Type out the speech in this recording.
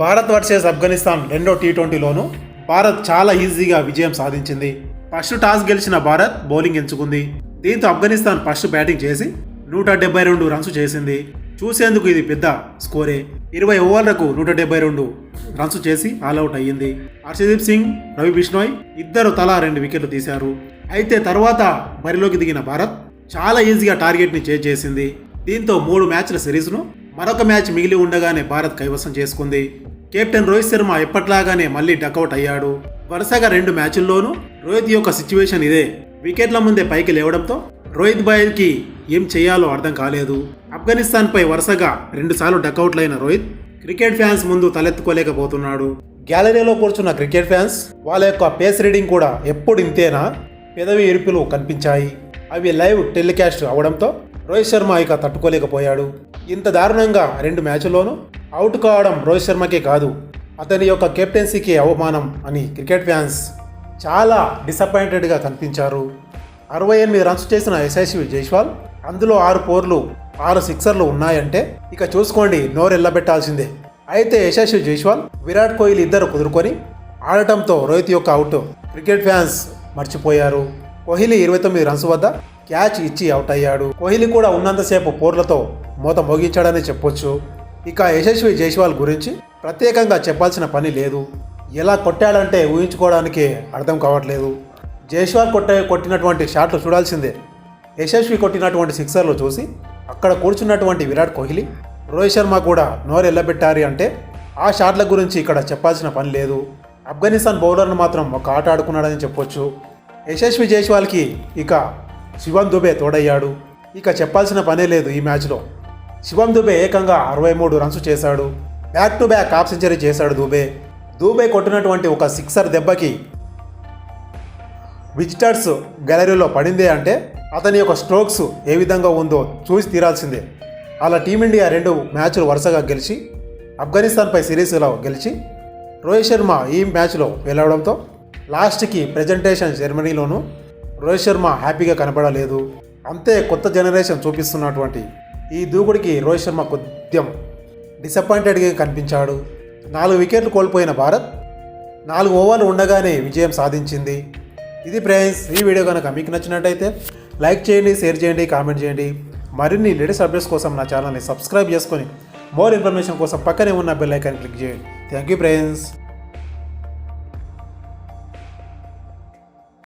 Bharat versus Afghanistan రెండో tea ట్వంటీలోనూ Bharat చాలా ఈజీగా విజయం సాధించింది. ఫస్ట్ టాస్ గెలిచిన భారత్ బౌలింగ్ ఎంచుకుంది. దీంతో ఆఫ్ఘనిస్తాన్ ఫస్ట్ బ్యాటింగ్ చేసి నూట డెబ్బై రెండు రన్స్ చేసింది. చూసేందుకు ఇది పెద్ద స్కోరే. ఇరవై ఓవర్లకు నూట డెబ్బై రెండు రన్స్ చేసి ఆల్అవుట్ అయ్యింది. హర్షదీప్ సింగ్ రవి బిష్ణోయ్ ఇద్దరు తలా రెండు వికెట్లు తీశారు. అయితే తర్వాత బరిలోకి దిగిన భారత్ చాలా ఈజీగా టార్గెట్ని చేజ్ చేసింది దీంతో మూడు మ్యాచ్ల సిరీస్ను మరొక మ్యాచ్ మిగిలి ఉండగానే భారత్ కైవసం చేసుకుంది. కెప్టెన్ రోహిత్ శర్మ ఎప్పట్లాగానే మళ్ళీ డకౌట్ అయ్యాడు. వరుసగా రెండు మ్యాచుల్లోనూ రోహిత్ యొక్క సిచ్యువేషన్ ఇదే. వికెట్ల ముందే పైకి లేవడంతో రోహిత్ బాయ్కి ఏం చేయాలో అర్థం కాలేదు. ఆఫ్ఘనిస్తాన్పై వరుసగా రెండుసార్లు డకౌట్లైన రోహిత్ క్రికెట్ ఫ్యాన్స్ ముందు తలెత్తుకోలేకపోతున్నాడు. గ్యాలరీలో కూర్చున్న క్రికెట్ ఫ్యాన్స్ వాళ్ళ యొక్క పేస్ రీడింగ్ కూడా ఎప్పుడు ఇంతేనా? పెదవి ఎరుపులు కనిపించాయి. అవి లైవ్ టెలికాస్ట్ అవడంతో రోహిత్ శర్మ ఇక తట్టుకోలేకపోయాడు. ఇంత దారుణంగా రెండు మ్యాచ్ల్లోనూ అవుట్ కావడం రోహిత్ శర్మకే కాదు అతని యొక్క కెప్టెన్సీకి అవమానం అని క్రికెట్ ఫ్యాన్స్ చాలా డిసప్పాయింటెడ్గా కనిపించారు. అరవై ఎనిమిది రన్స్ చేసిన యశస్వి జైస్వాల్ అందులో ఆరు పోర్లు ఆరు సిక్సర్లు ఉన్నాయంటే ఇక చూసుకోండి నోరెల్లబెట్టాల్సిందే అయితే యశస్వి జైస్వాల్ విరాట్ కోహ్లీ ఇద్దరు కుదురుకొని ఆడటంతో రోహిత్ యొక్క అవుట్ క్రికెట్ ఫ్యాన్స్ మర్చిపోయారు. కోహ్లీ ఇరవై తొమ్మిది రన్స్ వద్ద క్యాచ్ ఇచ్చి అవుట్ అయ్యాడు. కోహ్లీ కూడా ఉన్నంతసేపు పోర్లతో మూత మోగించాడని చెప్పొచ్చు. ఇక యశస్వి జైస్వాల్ గురించి ప్రత్యేకంగా చెప్పాల్సిన పని లేదు. ఎలా కొట్టాడంటే ఊహించుకోవడానికే అర్థం కావట్లేదు. జైస్వాల్ కొట్టే కొట్టినటువంటి షాట్లు చూడాల్సిందే. యశస్వి కొట్టినటువంటి సిక్సర్లు చూసి అక్కడ కూర్చున్నటువంటి విరాట్ కోహ్లీ రోహిత్ శర్మ కూడా నోరు ఎల్లబెట్టారి అంటే ఆ షాట్ల గురించి ఇక్కడ చెప్పాల్సిన పని లేదు. ఆఫ్ఘనిస్తాన్ బౌలర్ను మాత్రం ఒక ఆట ఆడుకున్నాడని చెప్పొచ్చు. యశస్వి జైస్వాల్కి ఇక శివన్ దుబే తోడయ్యాడు. ఇక చెప్పాల్సిన పనే లేదు ఈ మ్యాచ్లో. శివం దుబే ఏకంగా అరవై మూడు రన్స్ చేశాడు. Back to back half century చేశాడు దుబే. దుబే కొట్టినటువంటి ఒక సిక్సర్ దెబ్బకి విజిటర్స్ గ్యాలరీలో పడిందే అంటే అతని యొక్క స్ట్రోక్స్ ఏ విధంగా ఉందో చూసి తీరాల్సిందే. అలా టీమిండియా రెండు మ్యాచ్లు వరుసగా గెలిచి ఆఫ్ఘనిస్తాన్పై సిరీస్లో గెలిచి రోహిత్ శర్మ ఈ మ్యాచ్లో వెళ్ళడంతో లాస్ట్కి ప్రజెంటేషన్ జర్మనీలోనూ రోహిత్ శర్మ హ్యాపీగా కనబడలేదు అంతే కొత్త జనరేషన్ చూపిస్తున్నటువంటి ఈ దూకుడికి రోహిత్ శర్మ కొద్దిగా డిసప్పాయింటెడ్గా కనిపించాడు. నాలుగు వికెట్లు కోల్పోయిన భారత్ నాలుగు ఓవర్లు ఉండగానే విజయం సాధించింది. ఇది ఫ్రెండ్స్ ఈ వీడియో కనుక మీకు నచ్చినట్టయితే లైక్ చేయండి షేర్ చేయండి కామెంట్ చేయండి. మరిన్ని లేటెస్ట్ అప్డేట్స్ కోసం నా ఛానల్ని సబ్స్క్రైబ్ చేసుకొని మోర్ ఇన్ఫర్మేషన్ కోసం పక్కనే ఉన్న బెల్ ఐకాన్ క్లిక్ చేయండి. Thank you friends.